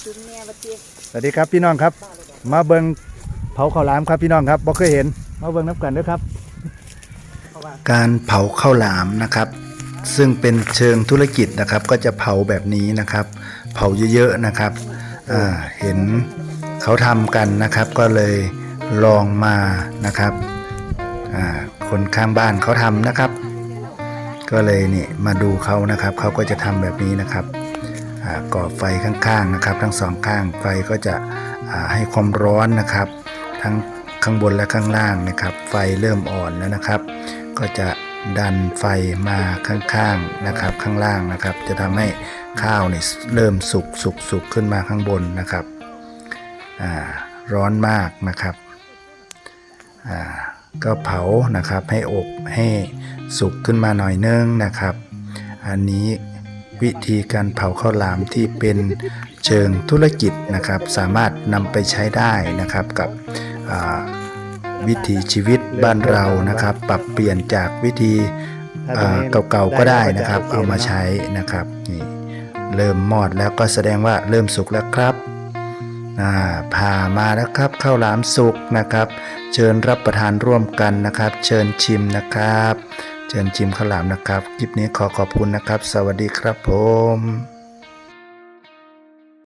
บัดเจียสวัสดีครับพี่น้องครับ มาเบิงเผาข้าวหลามครับพี่น้องครับบ่เคยเห็น มาเบิงน้ำกันด้วยครับ การเผาข้าวหลามนะครับ ซึ่งเป็นเชิงธุรกิจนะครับ ก็จะเผาแบบนี้นะครับ เผาเยอะๆนะครับอ่าเห็นเขาทำกันนะครับ ก็เลยลองมานะครับอ่าคนข้างบ้านเขาทำนะครับ ก็เลยนี่มาดูเขานะครับเขาก็จะทำแบบนี้นะครับอ่า ก่อไฟข้างๆนะครับ ทั้งสองข้างไฟก็จะให้ความร้อนนะครับ ทั้งข้างบนและข้างล่างนะครับ ไฟเริ่มอ่อนแล้วนะครับ ก็จะดันไฟมาข้างๆนะครับ ข้างล่างนะครับ จะทำให้ข้าวเนี่ยเริ่มสุกสุกสุกขึ้นมาข้างบนนะครับร้อนมากนะครับก็เผานะครับให้อบให้สุกขึ้นมาหน่อยนึงนะครับ อันนี้ วิธีการเผาข้าวหลามที่เป็นเชิงธุรกิจนะครับ สามารถนำไปใช้ได้นะครับกับวิถีชีวิตบ้านเรานะครับ ปรับเปลี่ยนจากวิธีเก่าๆก็ได้นะครับ เอามาใช้นะครับนี่เริ่มมอดแล้วก็แสดงว่าเริ่มสุกแล้วครับ ผ่ามาแล้วครับข้าวหลามสุกนะครับ เชิญรับประทานร่วมกันนะครับ เชิญชิมนะครับ เชิญชิมข้าวหลามนะครับคลิปนี้ขอขอบคุณนะครับ สวัสดีครับผม